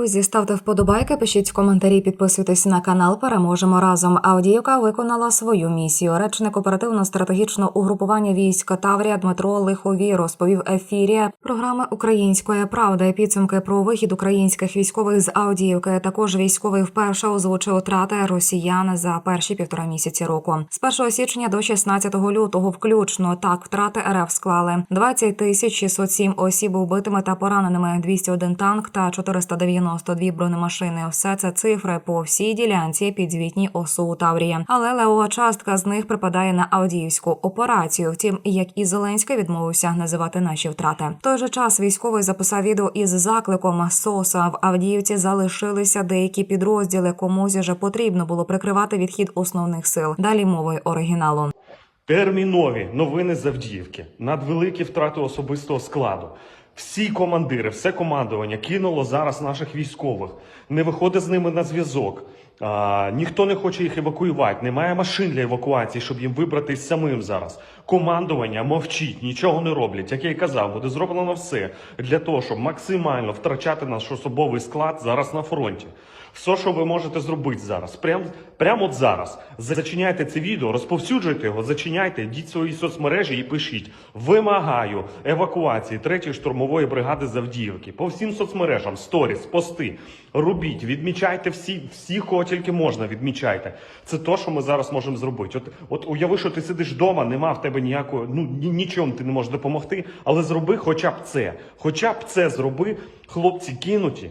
Друзі, ставте вподобайки, пишіть в коментарі, підписуйтесь на канал. Переможемо разом. Аудіївка виконала свою місію. Речник оперативно-стратегічного угрупування військ Таврія Дмитро Лиховій розповів ефірі програми Української правди. Підсумки про вихід українських військових з Аудіївки. Також військовий вперше озвучив втрати росіян за перші півтора місяці року. З 1 січня до 16 лютого, включно так втрати РФ склали 20 тисяч 607 осіб вбитими та пораненими, 201 танк та 492 бронемашини. Все це цифри по всій ділянці підзвітні ОСУ Таврії. Але левова частка з них припадає на Авдіївську операцію. Втім, як і Зеленський відмовився називати наші втрати. В той же час військовий записав відео із закликом СОСа в Авдіївці залишилися деякі підрозділи. Комусь же потрібно було прикривати відхід основних сил. Далі мовою оригіналу. Термінові новини з Авдіївки, надвеликі втрати особистого складу. Всі командири, все командування кинуло зараз наших військових, не виходить з ними на зв'язок. А, ніхто не хоче їх евакуювати, немає машин для евакуації, щоб їм вибратись самим зараз. Командування мовчить, нічого не роблять. Як я й казав, буде зроблено все для того, щоб максимально втрачати наш особовий склад зараз на фронті. Все, що ви можете зробити зараз, прямо прямо от зараз. Зачиняйте це відео, розповсюджуйте його, зачиняйте, йдіть в свої соцмережі і пишіть. Вимагаю евакуації 3-ї штурмової бригади з Авдіївки. По всім соцмережам, сторіс, пости. Робіть, відмічайте всі, всіх, кого тільки можна, відмічайте. Це то, що ми зараз можемо зробити. От, от уяви, що ти сидиш вдома, нема в тебе ніякого, ну ні, нічому ти не можеш допомогти, але зроби хоча б це. Хоча б це зроби, хлопці кинуті.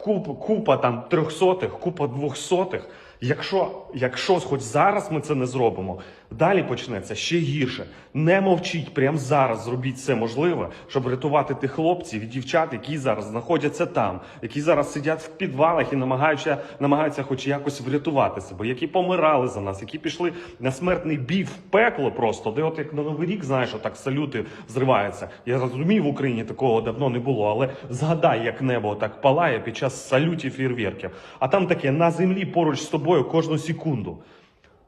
Купа, купа там трьохсотих, купа двохсотих. Якщо, якщо хоч зараз ми це не зробимо, далі почнеться ще гірше. Не мовчіть, прямо зараз зробіть все можливе, щоб рятувати тих хлопців і дівчат, які зараз знаходяться там, які зараз сидять в підвалах і намагаються, намагаються хоч якось врятувати себе, які помирали за нас, які пішли на смертний бій в пекло просто, де от як на Новий рік, знаєш, отак салюти зриваються. Я розумію, в Україні такого давно не було, але згадай, як небо так палає під час салютів фейерверків. А там таке на землі поруч з тобою кожну секунду.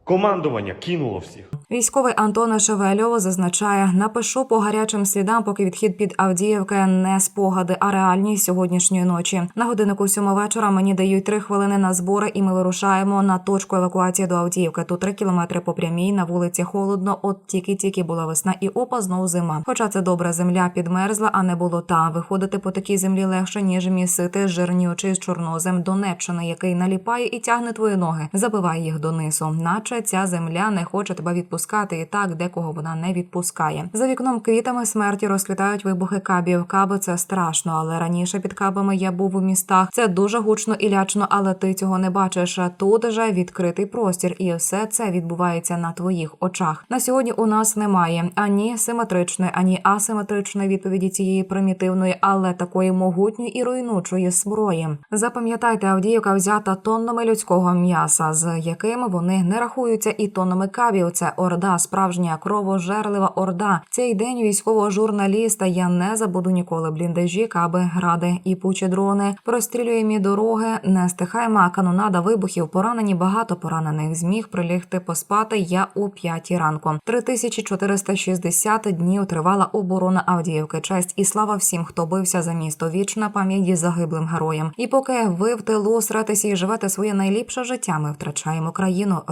Командування кинуло всіх. Військовий Антона Шевельов зазначає: напишу по гарячим слідам, поки відхід під Авдіївки не спогади, а реальність сьогоднішньої ночі. На годиннику сьома вечора мені дають три хвилини на збори, і ми вирушаємо на точку евакуації до Авдіївки. Тут три кілометри по прямій на вулиці холодно. От тільки-тільки була весна і опа, знову зима. Хоча це добра земля підмерзла, а не болота. Виходити по такій землі легше ніж місити жирнючий з чорнозем Донеччини, який наліпає і тягне твої ноги, забиває їх донизу, наче ця земля не хоче тебе відпускати, і так декого вона не відпускає. За вікном квітами смерті розквітають вибухи кабів. Каби це страшно, але раніше під кабами я був у містах. Це дуже гучно і лячно, але ти цього не бачиш. Тут же відкритий простір, і все це відбувається на твоїх очах. На сьогодні у нас немає ані симетричної, ані асиметричної відповіді цієї примітивної, але такої могутньої і руйнучої зброї. Запам'ятайте, Авдіївка взята тоннами людського м'яса, з якими вони не рахуються, і тоннами кабів. Це орда, справжня кровожерлива орда. Цей день військового журналіста я не забуду ніколи. Бліндажі, каби, гради і пучі дрони. Прострілюємі дороги, не стихайма канонада вибухів. Поранені багато поранених. Зміг прилігти поспати я у п'ятій ранку. 3460 днів тривала оборона Авдіївки. Честь і слава всім, хто бився за місто. Вічна пам'ять загиблим героям. І поки ви в тилу сратися і живете своє найліпше життя, ми втрачаємо країну.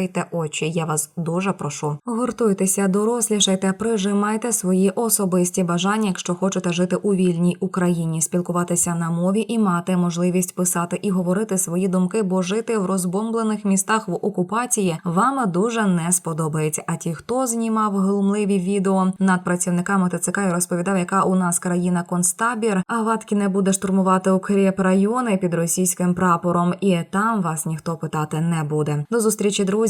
Розкрийте очі. Я вас дуже прошу. Гуртуйтеся, дорослішайте, прижимайте свої особисті бажання, якщо хочете жити у вільній Україні, спілкуватися на мові і мати можливість писати і говорити свої думки, бо жити в розбомблених містах в окупації вам дуже не сподобається. А ті, хто знімав глумливі відео над працівниками ТЦК і розповідав, яка у нас країна концтабір, а ватки не буде штурмувати укріп райони під російським прапором, і там вас ніхто питати не буде. До зустрічі, друзі.